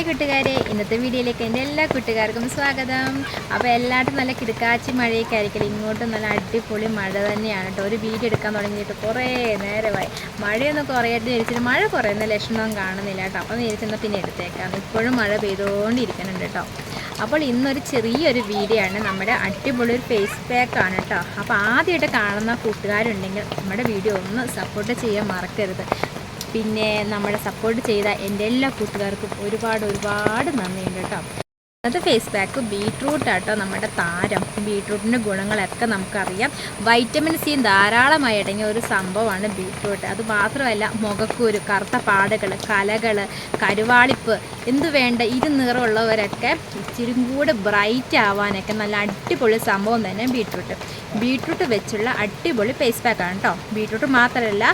Hi കൂട്ടുകാരെ. ഇന്നത്തെ വീഡിയോയിലേക്ക് എന്റെ എല്ലാ കൂട്ടുകാർക്കും സ്വാഗതം. അപ്പോൾ എല്ലാവരും നല്ല കിടക്കാച്ചി മഴയൊക്കെ ആയിരിക്കും ഇങ്ങോട്ടും നല്ല അടിപൊളി മഴ തന്നെയാണ് കേട്ടോ. ഒരു വീഡിയോ എടുക്കാൻ തുടങ്ങിയിട്ട് കുറേ നേരമായി. മഴയൊന്നും കുറയായിട്ട് വിരിച്ചിട്ട് മഴ കുറയുന്ന ലക്ഷണമൊന്നും കാണുന്നില്ല കേട്ടോ. അപ്പോൾ വിരിച്ചെന്നാൽ പിന്നെ എടുത്തേക്കാം. ഇപ്പോഴും മഴ പെയ്തുകൊണ്ടിരിക്കുന്നുണ്ട് കേട്ടോ. അപ്പോൾ ഇന്നൊരു ചെറിയൊരു വീഡിയോ ആണ്. നമ്മുടെ അടിപൊളി ഒരു ഫേസ് പാക്കാണ് കേട്ടോ. അപ്പോൾ ആദ്യമായിട്ട് കാണുന്ന കൂട്ടുകാരുണ്ടെങ്കിൽ നമ്മുടെ വീഡിയോ ഒന്ന് സപ്പോർട്ട് ചെയ്യാൻ മറക്കരുത്. പിന്നെ നമ്മളെ സപ്പോർട്ട് ചെയ്ത എന്റെ എല്ലാ കൂട്ടുകാർക്കും ഒരുപാട് ഒരുപാട് നന്ദിയുണ്ട് കേട്ടോ. ഇന്നത്തെ ഫേസ് പാക്ക് ബീട്രൂട്ട് ആട്ടോ നമ്മുടെ താരം. ബീട്രൂട്ടിന്റെ ഗുണങ്ങളൊക്കെ നമുക്കറിയാം. വൈറ്റമിൻ സി ധാരാളമായി അടങ്ങിയ ഒരു സംഭവമാണ് ബീട്രൂട്ട് അത് മാത്രമല്ല മുഖക്കൂര് കറുത്ത പാടുകൾ കലകൾ കരുവാളിപ്പ് എന്തു വേണ്ട ഇരു നിറമുള്ളവരൊക്കെ ഇച്ചിരി കൂടെ ബ്രൈറ്റ് ആവാനൊക്കെ നല്ല അടിപൊളി സംഭവം തന്നെ ബീട്രൂട്ട് ബീട്രൂട്ട് വെച്ചുള്ള അടിപൊളി ഫേസ് പാക്കാണ് കേട്ടോ ബീട്രൂട്ട് മാത്രമല്ല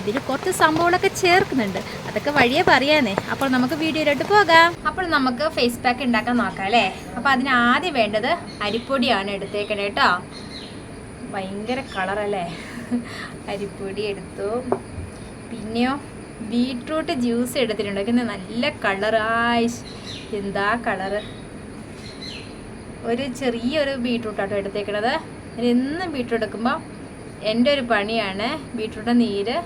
അതിൽ കുറച്ച് സംഭവങ്ങളൊക്കെ ചേർക്കുന്നുണ്ട്. അതൊക്കെ വഴിയെ പറയാനേ അപ്പോൾ നമുക്ക് വീഡിയോയിലോട്ട് പോകാം. അപ്പോൾ നമുക്ക് ഫേസ് പാക്ക് ഉണ്ടാക്കാൻ നോക്കാം അല്ലേ? അപ്പോൾ അതിന് ആദ്യം വേണ്ടത് അരിപ്പൊടിയാണ് എടുത്തേക്കണേ കേട്ടോ. ഭയങ്കര കളറല്ലേ അരിപ്പൊടി എടുത്തു. പിന്നെയോ ബീട്രൂട്ട് ജ്യൂസ് എടുത്തിട്ടുണ്ട്. പിന്നെ നല്ല കളറായി എന്താ കളറ് ഒരു ചെറിയൊരു ബീട്രൂട്ടാട്ടോ എടുത്തേക്കണത്. എന്നും ബീട്രൂട്ട് എടുക്കുമ്പോൾ എന്റെ ഒരു പണിയാണ് ബീട്രൂട്ടിന്റെ നീര്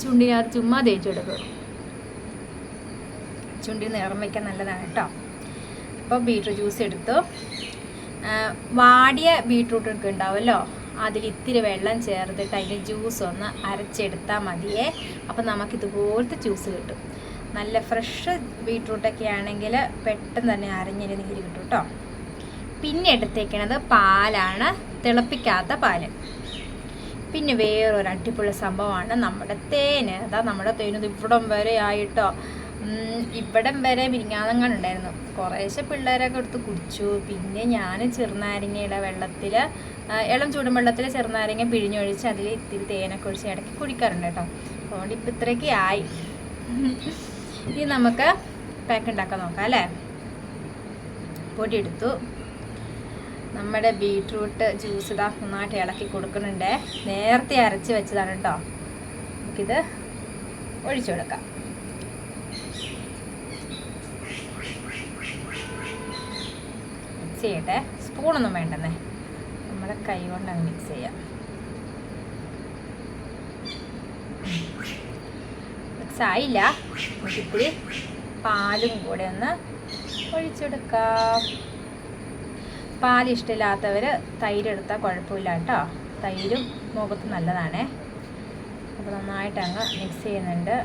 ചുണ്ടിനകത്ത് ചുമ്മാ തേച്ച് കൊടുക്കും ചുണ്ടി നിറം വയ്ക്കാൻ നല്ലതാണ് കേട്ടോ. അപ്പോൾ ബീട്രൂട്ട് ജ്യൂസ് എടുത്തു. വാടിയ ബീട്രൂട്ട് ഒക്കെ ഉണ്ടാവുമല്ലോ അതിൽ ഇത്തിരി വെള്ളം ചേർത്തിട്ട് അതിന്റെ ജ്യൂസ് ഒന്ന് അരച്ചെടുത്താൽ മതിയേ. അപ്പോൾ നമുക്ക് ഇതുപോലത്തെ ജ്യൂസ് കിട്ടും. നല്ല ഫ്രഷ് ബീട്രൂട്ടൊക്കെ ആണെങ്കിൽ പെട്ടെന്ന് തന്നെ അരഞ്ഞൊരു നീര് കിട്ടും കേട്ടോ. പിന്നെ എടുത്തേക്കണത് പാലാണ്. തിളപ്പിക്കാത്ത പാൽ. പിന്നെ വേറൊരു അടിപൊളി സംഭവമാണ് നമ്മുടെ തേന്. അതാ നമ്മുടെ തേന് ഇവിടം വരെ ആയിട്ടോ. ഇവിടം വരെ മിരിങ്ങാതങ്ങളുണ്ടായിരുന്നു കുറേശ്ശെ പിള്ളേരൊക്കെ എടുത്ത് കുടിച്ചു. പിന്നെ ഞാൻ ചെറുനാരങ്ങയുടെ വെള്ളത്തിൽ ഇളം ചൂടും വെള്ളത്തിൽ ചെറുനാരങ്ങ പിഴിഞ്ഞൊഴിച്ച് അതിൽ ഇത്തിരി തേനൊക്കെ ഒഴിച്ച് ഇടയ്ക്ക് കുടിക്കാറുണ്ട് കേട്ടോ. അതുകൊണ്ട് ഇപ്പം ഇത്രയൊക്കെ ആയി. ഇനി നമുക്ക് പാക്ക് ഉണ്ടാക്കാൻ നോക്കാം അല്ലേ? പൊടി എടുത്തു. നമ്മുടെ ബീട്രൂട്ട് ജ്യൂസ് ഇതാ നന്നായിട്ട് ഇളക്കി കൊടുക്കുന്നുണ്ട്. നേരത്തെ അരച്ച് വെച്ചതാണ് കേട്ടോ നമുക്കിത് ഒഴിച്ചു കൊടുക്കാം. മിക്സ് ചെയ്യട്ടെ. സ്പൂണൊന്നും വേണ്ടെന്നേ. നമ്മുടെ കൈ കൊണ്ട് അങ്ങ് മിക്സ് ചെയ്യാം. മിക്സ് ആയില്ല. നമുക്കിത്തിരി പാലും കൂടെ ഒന്ന് ഒഴിച്ചെടുക്കാം. പാൽ ഇഷ്ടമില്ലാത്തവർ തൈരെടുത്താൽ കുഴപ്പമില്ല കേട്ടോ. തൈരും മുഖത്ത് നല്ലതാണേ. അപ്പോൾ നന്നായിട്ട് അങ്ങ് മിക്സ് ചെയ്യുന്നുണ്ട്.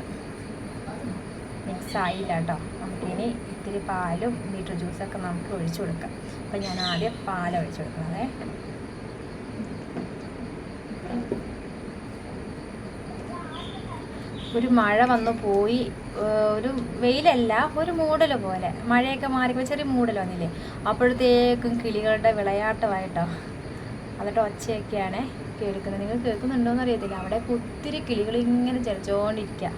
മിക്സ് ആയില്ല കേട്ടോ. നമുക്കിനി ഇത്തിരി പാലും ബീട്രൂട്ട് ജ്യൂസൊക്കെ നമുക്ക് ഒഴിച്ചു കൊടുക്കാം. അപ്പോൾ ഞാൻ ആദ്യം പാൽ ഒഴിച്ചു കൊടുക്കണേ ഒരു മഴ വന്നു പോയി ഒരു വെയിലല്ല ഒരു മൂടൽ പോലെ. മഴയൊക്കെ മാറി ചെറിയ മൂടൽ വന്നില്ലേ? അപ്പോഴത്തേക്കും കിളികളുടെ വിളയാട്ടമായിട്ടോ അതിന്റെ ഒച്ചയൊക്കെയാണ് കേൾക്കുന്നത്. നിങ്ങൾ കേൾക്കുന്നുണ്ടോയെന്ന് അറിയത്തില്ല. അവിടെ ഒത്തിരി കിളികൾ ഇങ്ങനെ ചലിച്ചുകൊണ്ടിരിക്കുക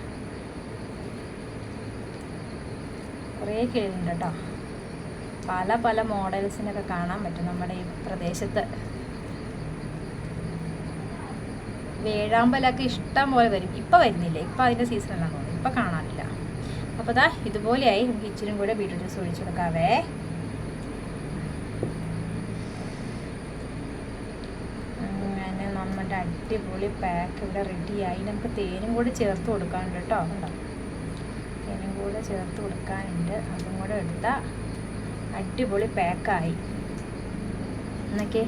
കുറേ കിളികളുണ്ട് കേട്ടോ. പല പല മോഡൽസിനൊക്കെ കാണാൻ പറ്റും നമ്മുടെ ഈ പ്രദേശത്ത്. വേഴാമ്പലൊക്കെ ഇഷ്ടം പോലെ വരും. ഇപ്പം വരുന്നില്ല. ഇപ്പം അതിന്റെ സീസണല്ലാന്ന് തോന്നുന്നു. ഇപ്പം കാണാനില്ല അപ്പോൾ ദാ ഇതുപോലെയായി നമുക്ക് ഇച്ചിരി കൂടെ ബീട്രൂട്ട് ജ്യൂസ് ഒഴിച്ചു കൊടുക്കാവേ. അങ്ങനെ നമ്മുടെ അടിപൊളി പാക്ക് ഇവിടെ റെഡിയായി നമുക്ക് തേനും കൂടെ ചേർത്ത് കൊടുക്കാനുണ്ട് കേട്ടോ. കണ്ടോ? തേനും കൂടെ ചേർത്ത് കൊടുക്കാനുണ്ട്. അതും കൂടെ എടുത്താൽ അടിപൊളി പാക്കായി എന്നൊക്കെ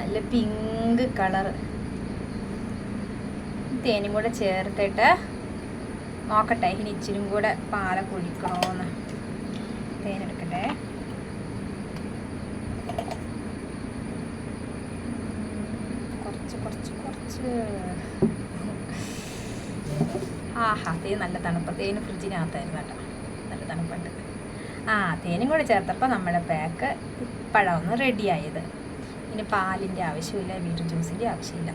നല്ല പിങ്ക് കളറ് തേനും കൂടെ ചേർത്തിട്ട് നോക്കട്ടെ. ഇനി ഇച്ചിരി കൂടെ പാല കുടിക്കണോന്ന്. തേനെടുക്കട്ടെ കുറച്ച് കുറച്ച് കുറച്ച്. ആഹാ തേൻ നല്ല തണുപ്പ്. തേന് ഫ്രിഡ്ജിനകത്തായിരുന്നു കേട്ടോ നല്ല തണുപ്പുണ്ട്. ആ തേനും കൂടെ ചേർത്തപ്പോൾ നമ്മുടെ പാക്ക് ഇപ്പോഴാണ് റെഡിയായത് ഇനി പാലിന്റെ ആവശ്യമില്ല വീട്ടിൽ ജ്യൂസിന്റെ ആവശ്യമില്ല.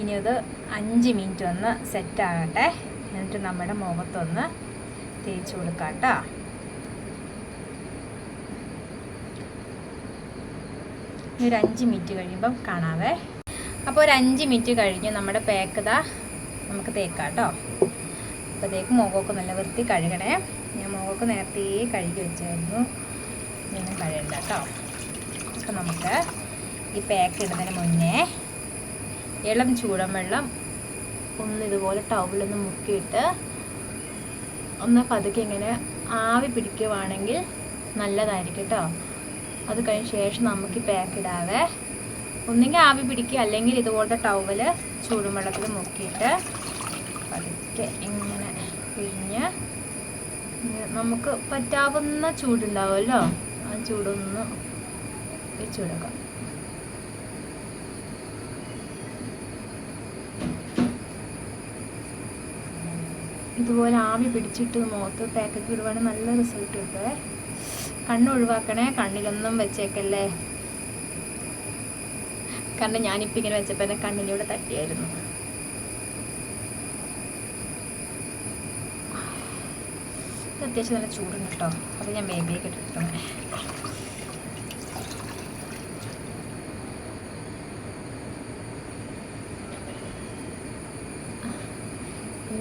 ഇനി അത് അഞ്ച് മിനിറ്റ് ഒന്ന് സെറ്റ് ആകട്ടെ. എന്നിട്ട് നമ്മുടെ മുഖത്തൊന്ന് തേച്ച് കൊടുക്കാം കേട്ടോ ഇനി ഒരു അഞ്ച് മിനിറ്റ് കഴിയുമ്പം കാണാവേ. അപ്പോൾ ഒരു അഞ്ച് മിനിറ്റ് കഴിഞ്ഞ് നമ്മുടെ പേക്കത നമുക്ക് തേക്കാം കേട്ടോ അപ്പോഴത്തേക്ക് മുഖമൊക്കെ നല്ല വൃത്തി കഴുകണേ. ഞാൻ മുഖമൊക്കെ നേരത്തെ കഴുകി വെച്ചായിരുന്നു. ഇനിയൊന്നും കഴുകണ്ട കേട്ടോ. അപ്പം നമുക്ക് ഈ പാക്ക് ഇടുന്നതിന് മുന്നേ ഇളം ചൂടൻ വെള്ളം ഒന്ന് ഇതുപോലെ ടൗളിലൊന്ന് മുക്കിയിട്ട് ഒന്ന് പതുക്കെ ഇങ്ങനെ ആവി പിടിക്കുവാണെങ്കിൽ നല്ലതായിരിക്കും കേട്ടോ അത് കഴിഞ്ഞ ശേഷം നമുക്ക് പാക്ക് ഇടാവേ. ഒന്നെങ്കിൽ ആവി പിടിക്കുക അല്ലെങ്കിൽ ഇതുപോലത്തെ ടവൽ ചൂടുവെള്ളത്തിൽ മുക്കിയിട്ട് പതുക്കെ ഇങ്ങനെ പിഴിഞ്ഞ് നമുക്ക് പറ്റാവുന്ന ചൂടുണ്ടാവുമല്ലോ. ആ ചൂടൊന്ന് വെച്ച് കൊടുക്കാം. ഇതുപോലെ ആവി പിടിച്ചിട്ട് മുഖത്ത് പാക്കൊക്കെ ഇടുവാണെങ്കിൽ നല്ല റിസൾട്ട് കിട്ടുമേ കണ്ണ് ഒഴിവാക്കണേ. കണ്ണിലൊന്നും വെച്ചേക്കല്ലേ. കാരണം ഞാനിപ്പോൾ ഇങ്ങനെ വെച്ചപ്പോൾ എന്റെ കണ്ണിലൂടെ തട്ടിയായിരുന്നു. അത്യാവശ്യം നല്ല ചൂടുണ്ട് കേട്ടോ. അത് ഞാൻ ബേബിയൊക്കെ ഇട്ടിട്ടുണ്ട്.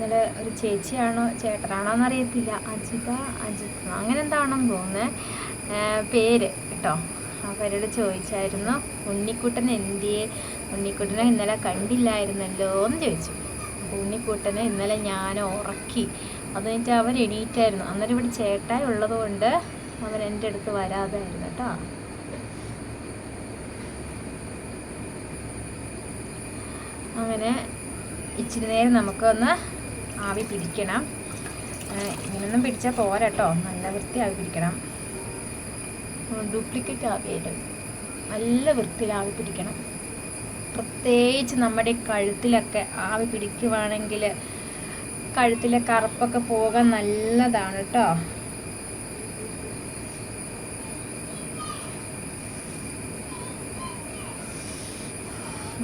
ഇന്നലെ ഒരു ചേച്ചിയാണോ ചേട്ടനാണോ എന്നറിയത്തില്ല അജിത അജിത് അങ്ങനെ എന്താണെന്ന് തോന്നുന്നത് പേര് കേട്ടോ. അവരോട് ചോദിച്ചായിരുന്നു. ഉണ്ണിക്കുട്ടൻ എന്തിയെ? ഉണ്ണിക്കുട്ടനെ ഇന്നലെ കണ്ടില്ലായിരുന്നല്ലോ എന്ന് ചോദിച്ചു. ഉണ്ണിക്കുട്ടനെ ഇന്നലെ ഞാൻ ഉറക്കി. അത് കഴിഞ്ഞിട്ട് അവൻ എണീറ്റായിരുന്നു. അന്നേരം ഇവിടെ ചേട്ടായി ഉള്ളതുകൊണ്ട് അവൻ എന്റെ അടുത്ത് വരാതായിരുന്നു കേട്ടോ. അങ്ങനെ ഇച്ചിരി നേരം നമുക്കൊന്ന് ആവി പിടിക്കണം. ഇങ്ങനൊന്നും പിടിച്ചാൽ പോരാ കേട്ടോ നല്ല വൃത്തി ആവി പിടിക്കണം ഡ്യൂപ്ലിക്കേറ്റ് ആവിയായിട്ട് നല്ല വൃത്തിയിൽ ആവി പിടിക്കണം. പ്രത്യേകിച്ച് നമ്മുടെ കഴുത്തിലൊക്കെ ആവി പിടിക്കുവാണെങ്കിൽ കഴുത്തിലെ കറുപ്പൊക്കെ പോകാൻ നല്ലതാണ് കേട്ടോ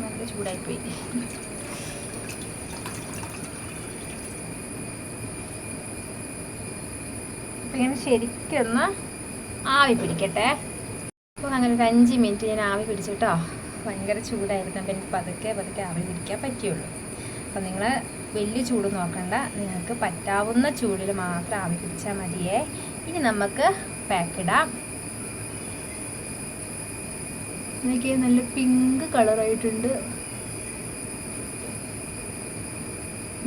നല്ല ചൂടായിപ്പോയി. അപ്പം ഇങ്ങനെ ശരിക്കൊന്ന് ആവി പിടിക്കട്ടെ. അപ്പോൾ അങ്ങനെ ഒരു അഞ്ച് മിനിറ്റ് ഞാൻ ആവി പിടിച്ചിട്ടോ ഭയങ്കര ചൂടായിരുന്നു അപ്പം എനിക്ക് പതുക്കെ പതുക്കെ ആവി പിടിക്കാൻ പറ്റിയുള്ളൂ അപ്പം നിങ്ങൾ വലിയ ചൂട് നോക്കണ്ട. നിങ്ങൾക്ക് പറ്റാവുന്ന ചൂടിൽ മാത്രം ആവി പിടിച്ചാൽ മതിയേ. ഇനി നമുക്ക് പാക്കിടാം എനിക്ക് നല്ല പിങ്ക് കളറായിട്ടുണ്ട്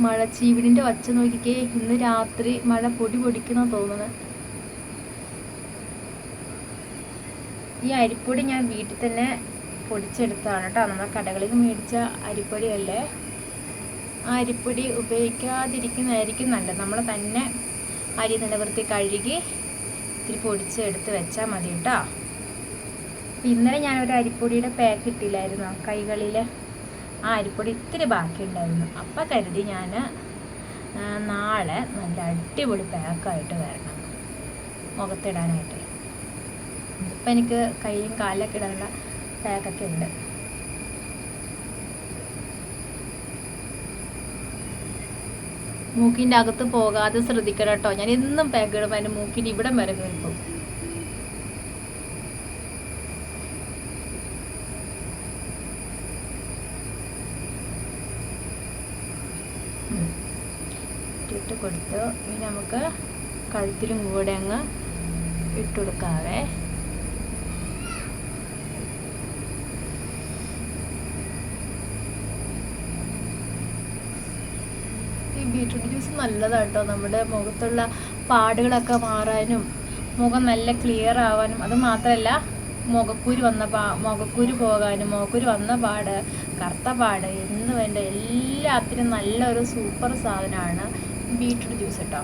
മഴ ചീവിടിന്റെ ഒച്ച നോക്കിക്കേ ഇന്ന് രാത്രി മഴ പൊടി പൊടിക്കുന്ന തോന്നുന്നത് ഈ അരിപ്പൊടി ഞാൻ വീട്ടിൽ തന്നെ പൊടിച്ചെടുത്തതാണ് കേട്ടോ. നമ്മൾ കടകളിൽ മേടിച്ച അരിപ്പൊടിയല്ലേ? ആ അരിപ്പൊടി ഉപയോഗിക്കാതിരിക്കുന്നതായിരിക്കും നല്ലത്. നമ്മൾ തന്നെ അരി നിലവൃത്തി കഴുകി ഇത്തിരി പൊടിച്ചെടുത്ത് വെച്ചാൽ മതി കേട്ടോ. ഇന്നലെ ഞാനൊരു അരിപ്പൊടിയുടെ പാക്ക് ഇട്ടില്ലായിരുന്നു? കൈകളിൽ ആ അരിപ്പൊടി ഇത്തിരി ബാക്കിയുണ്ടായിരുന്നു. അപ്പം കരുതി ഞാൻ നാളെ നല്ല അടിപൊളി പാക്കായിട്ട് വരണം. മുഖത്തിടാനായിട്ട്. ഇപ്പം എനിക്ക് കൈയും കാലിലൊക്കെ ഇടാനുള്ള പാക്കൊക്കെ ഉണ്ട്. മൂക്കിന്റെ അകത്ത് പോകാതെ ശ്രദ്ധിക്കണം കേട്ടോ. ഞാൻ എന്നും പാക്ക് ഇടുമ്പോൾ എന്റെ മൂക്കിന്റെ ഇവിടം വരെ കയറിപ്പോകും ഇട്ട് കൊടുത്തു ഇനി നമുക്ക് കഴുത്തിലും കൂടെ അങ്ങ് ഇട്ട് കൊടുക്കാവേ. ഈ ബീട്രൂട്ട് ജ്യൂസ് നല്ലതാട്ടോ. നമ്മുടെ മുഖത്തുള്ള പാടുകളൊക്കെ മാറാനും മുഖം നല്ല ക്ലിയർ ആവാനും അത് മാത്രമല്ല മുഖക്കുരു വന്ന പാ മുഖക്കുരു പോകാനും മുഖക്കുരു വന്ന പാട് കറുത്ത പാട് എന്ന് വേണ്ട എല്ലാത്തിനും നല്ലൊരു സൂപ്പർ സാധനമാണ്. ബീട്രൂട്ട് ജ്യൂസ് കേട്ടോ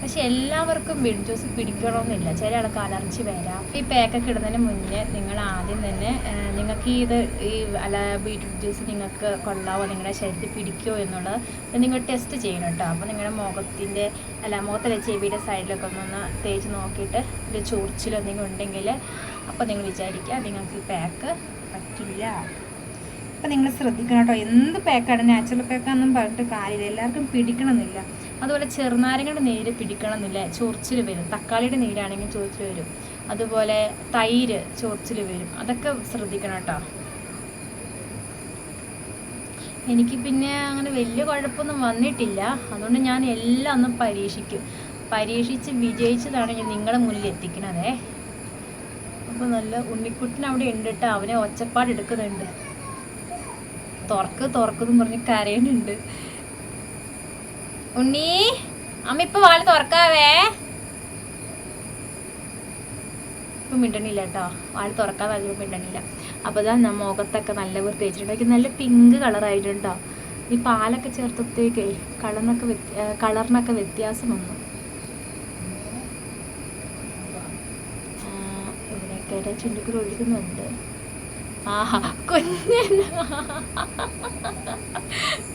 പക്ഷെ എല്ലാവർക്കും ബീട്രൂട്ട് ജ്യൂസ് പിടിക്കണമെന്നില്ല. ചില ആൾക്ക് അലർജി വരാം. ഈ പാക്കൊക്കെ ഇടുന്നതിന് മുന്നേ നിങ്ങൾ ആദ്യം തന്നെ നിങ്ങൾക്ക് ഇത് ഈ അല്ല ബീട്രൂട്ട് ജ്യൂസ് നിങ്ങൾക്ക് കൊള്ളാവോ നിങ്ങളുടെ ശരീരത്തിൽ പിടിക്കുമോ എന്നുള്ളത് നിങ്ങൾ ടെസ്റ്റ് ചെയ്യണം കേട്ടോ. അപ്പോൾ നിങ്ങളുടെ മുഖത്തിന്റെ അല്ല മുഖത്തിലെ ചെവിയുടെ സൈഡിലൊക്കെ ഒന്ന് തേച്ച് നോക്കിയിട്ട് ഒരു ചൊറിച്ചിലോ എന്തെങ്കിലും ഉണ്ടെങ്കിൽ അപ്പോൾ നിങ്ങൾ വിചാരിക്കുക നിങ്ങൾക്ക് ഈ പാക്ക് പറ്റില്ല. അപ്പം നിങ്ങൾ ശ്രദ്ധിക്കണം കേട്ടോ. എന്ത് പാക്കാണ് നാച്ചുറൽ പാക്കാണെന്നും പറഞ്ഞിട്ട് കാര്യമില്ല. എല്ലാവർക്കും പിടിക്കണമെന്നില്ല. അതുപോലെ ചെറുനാരങ്ങയുടെ നീര് പിടിക്കണമെന്നില്ല? ചൊറിച്ചിൽ വരും. തക്കാളിയുടെ നീരാണെങ്കിൽ ചൊറിച്ചിൽ വരും. അതുപോലെ തൈര് ചൊറിച്ചിൽ വരും. അതൊക്കെ ശ്രദ്ധിക്കണം കേട്ടോ. എനിക്ക് പിന്നെ അങ്ങനെ വലിയ കുഴപ്പമൊന്നും വന്നിട്ടില്ല. അതുകൊണ്ട് ഞാൻ എല്ലാം ഒന്ന് പരീക്ഷിക്കും. പരീക്ഷിച്ച് വിജയിച്ചതാണ് ഞാൻ നിങ്ങളുടെ മുന്നിൽ എത്തിക്കണതേ. അപ്പോൾ നല്ല ഉണ്ണിക്കുട്ടൻ അവിടെ ഉണ്ട് കേട്ടോ. അവനെ ഒച്ചപ്പാടെടുക്കുന്നുണ്ട് തുറക്ക് തുറക്കുന്നു പറഞ്ഞ് കരയുന്നുണ്ട്. ഉണ്ണി അമ്മ വാൾ തുറക്കാവേ. ഇപ്പൊ മിണ്ടണില്ല കേട്ടോ. വാൾ തുറക്കാതെ അതിപ്പോ മിണ്ടണില്ല. അപ്പോൾ ഇതാ നമ്മ മുഖത്തൊക്കെ നല്ല വൃത്തി വെച്ചിട്ടുണ്ട് എനിക്ക് നല്ല പിങ്ക് കളറായിട്ടുണ്ടോ ഈ പാലൊക്കെ ചേർത്തത്തേക്കേ കളറിനൊക്കെ വ്യത്യ കളറിനൊക്കെ വ്യത്യാസം വന്നു. ഇവിടെയൊക്കെ ചുണ്ടുക്കൂർ ഒഴുകുന്നുണ്ട്. ആഹാ കുഞ്ഞൻ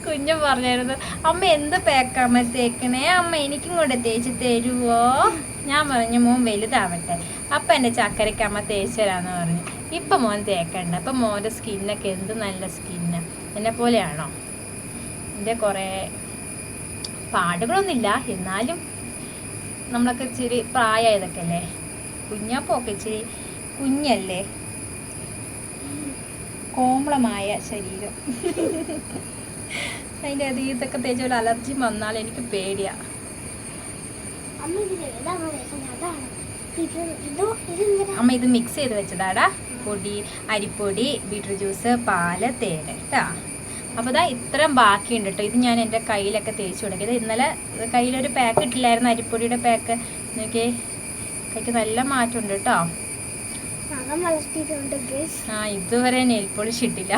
കുഞ്ഞ് പറഞ്ഞായിരുന്നു അമ്മ എന്ത് പേക്കമ്മ തേക്കണേ? അമ്മ എനിക്കും കൂടെ തേച്ച് തരുവോ? ഞാൻ പറഞ്ഞു മോൻ വലുതാവട്ടെ. അപ്പം എന്റെ ചക്കരയ്ക്ക് അമ്മ തേച്ച് തരാമെന്ന് പറഞ്ഞു. ഇപ്പം മോൻ തേക്കണ്ട. അപ്പം മോന്റെ സ്കിന്നൊക്കെ എന്ത് നല്ല സ്കിന്ന്. എന്നെ പോലെയാണോ? എന്റെ കുറേ പാടുകളൊന്നുമില്ല. എന്നാലും നമ്മളൊക്കെ ഇച്ചിരി പ്രായമായതൊക്കെ അല്ലേ? കുഞ്ഞാപ്പൊക്കെ ഇച്ചിരി കുഞ്ഞല്ലേ? കോമളമായ ശരീരം. അതിന്റെ അത് ഇതൊക്കെ തേച്ച ഒരു അലർജി വന്നാൽ എനിക്ക് പേടിയാ. അമ്മ ഇത് മിക്സ് ചെയ്ത് വെച്ചതാടാ. പൊടി അരിപ്പൊടി ബീട്രൂട്ട് ജ്യൂസ് പാൽ തേൻ കേട്ടാ അപ്പോൾ ഇതാ ഇത്രയും ബാക്കിയുണ്ട് കേട്ടോ ഇത് ഞാൻ എന്റെ കയ്യിലൊക്കെ തേച്ച് കൊടുക്കുക ഇത് ഇന്നലെ കയ്യിലൊരു പാക്ക് ഇട്ടില്ലായിരുന്നു അരിപ്പൊടിയുടെ പാക്ക് നോക്കിയേ കൈക്ക് നല്ല മാറ്റമുണ്ട് കേട്ടോ ആ ഇതുവരെ നെയിൽ പോളിഷ് ഇട്ടില്ല.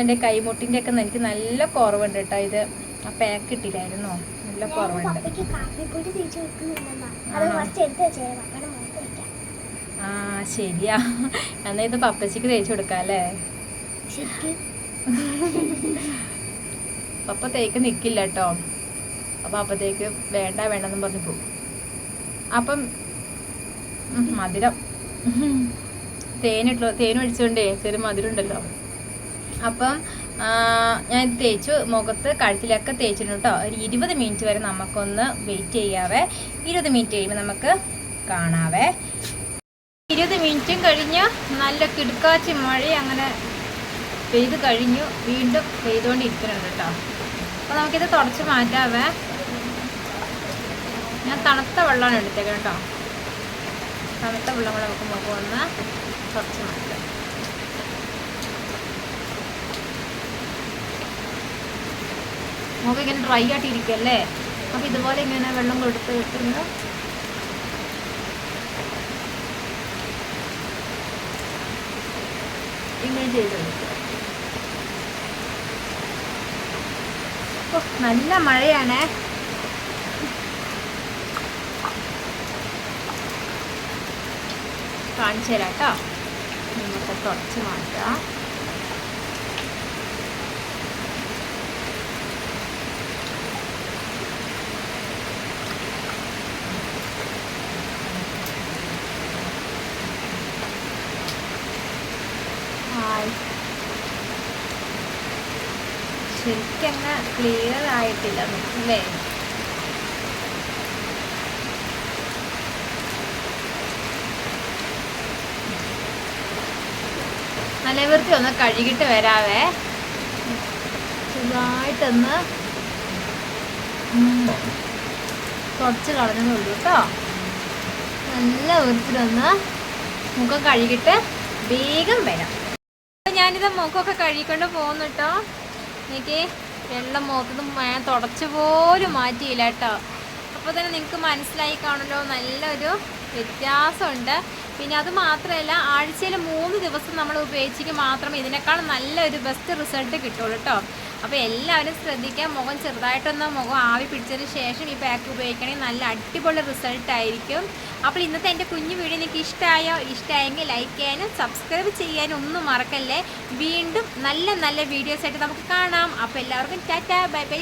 എന്നെ കൈമുട്ടിന്റെ ഒക്കെ എനിക്ക് നല്ല കുറവുണ്ട് കേട്ടോ ഇത്. ആ പാക്ക് ഇട്ടില്ലായിരുന്നോ? നല്ല കുറവുണ്ട്. ആ ശരിയാ. എന്നാ ഇത് പപ്പച്ചിക്ക് തേച്ച് കൊടുക്കാം അല്ലേ? പപ്പ തേക്ക് നിൽക്കില്ല കേട്ടോ. അപ്പം അപ്പത്തേക്ക് വേണ്ട വേണ്ടെന്നും പറഞ്ഞു പോകും അപ്പം മധുരം. തേനിട്ടുള്ള തേൻ ചെറിയ മധുരം ഉണ്ടല്ലോ അപ്പം ഞാൻ ഇത് തേച്ചു. മുഖത്ത് കഴുത്തിലൊക്കെ തേച്ചിട്ടുണ്ട് കേട്ടോ. ഒരു ഇരുപത് മിനിറ്റ് വരെ നമുക്കൊന്ന് വെയിറ്റ് ചെയ്യാവേ. ഇരുപത് മിനിറ്റ് കഴിയുമ്പോൾ നമുക്ക് കാണാവേ. ഇരുപത് മിനിറ്റും കഴിഞ്ഞ് നല്ല കിടുക്കാച്ചി മഴ അങ്ങനെ പെയ്ത് കഴിഞ്ഞു. വീണ്ടും പെയ്തുകൊണ്ടിരിക്കുന്നുണ്ട് കേട്ടോ. അപ്പോൾ നമുക്കിത് തുടച്ച് മാറ്റാവേ. ഞാൻ തണുത്ത വെള്ളമാണ് എടുത്തേക്കുന്നത് കേട്ടോ. തണുത്ത വെള്ളം വെക്കുമ്പോൾ പോകുന്ന കുറച്ച് തുടച്ച് മുഖം ഇങ്ങനെ ഡ്രൈ ആയിട്ട് ഇരിക്കല്ലേ? അപ്പോൾ ഇതുപോലെ ഇങ്ങനെ വെള്ളം കൊടുത്ത് കിട്ടുന്നത് ഇങ്ങനെ ചെയ്തെടുക്കുക. നല്ല മഴയാണേ. കാണിച്ചു തരാം കേട്ടോ നമുക്ക് തുടച്ച് മാറ്റാം ഹായ് ശരിക്കങ്ങ് ക്ലിയർ ആയിട്ടില്ല അല്ലേ നല്ല വൃത്തി ഒന്ന് കഴുകിട്ട് വരാവേ. ചെറുതായിട്ടൊന്ന് കുറച്ച് കളഞ്ഞതേ ഉള്ളൂ കേട്ടോ. നല്ല വൃത്തിയിലൊന്ന് മുഖം കഴുകിട്ട് വേഗം വരാം. അപ്പം ഞാനിത് മുഖമൊക്കെ കഴുകിക്കൊണ്ട് പോകുന്നു കേട്ടോ. എനിക്ക് വെള്ളം മുഖത്തുനിന്ന് ഞാൻ തുടച്ചു പോലും മാറ്റിയില്ല കേട്ടോ. അപ്പോൾ തന്നെ നിങ്ങൾക്ക് മനസ്സിലായി കാണുമല്ലോ നല്ലൊരു വ്യത്യാസമുണ്ട്. പിന്നെ അത് മാത്രമല്ല ആഴ്ചയിൽ മൂന്ന് ദിവസം നമ്മൾ ഉപയോഗിച്ചെങ്കിൽ മാത്രമേ ഇതിനേക്കാൾ നല്ലൊരു ബെസ്റ്റ് റിസൾട്ട് കിട്ടുള്ളൂ കേട്ടോ. അപ്പോൾ എല്ലാവരും ശ്രദ്ധിക്കുക മുഖം ചെറുതായിട്ടൊന്ന് മുഖം ആവി പിടിച്ചതിന് ശേഷം ഈ പാക്ക് ഉപയോഗിക്കണമെങ്കിൽ നല്ല അടിപൊളി റിസൾട്ട് ആയിരിക്കും. അപ്പോൾ ഇന്നത്തെ എന്റെ കുഞ്ഞു വീഡിയോ നിങ്ങൾക്ക് ഇഷ്ടമായോ? ഇഷ്ടമായെങ്കിൽ ലൈക്ക് ചെയ്യാനും സബ്സ്ക്രൈബ് ചെയ്യാനും ഒന്നും മറക്കല്ലേ. വീണ്ടും നല്ല നല്ല വീഡിയോസ് ആയിട്ട് നമുക്ക് കാണാം. അപ്പോൾ എല്ലാവർക്കും ടാറ്റാ ബൈ ബൈ.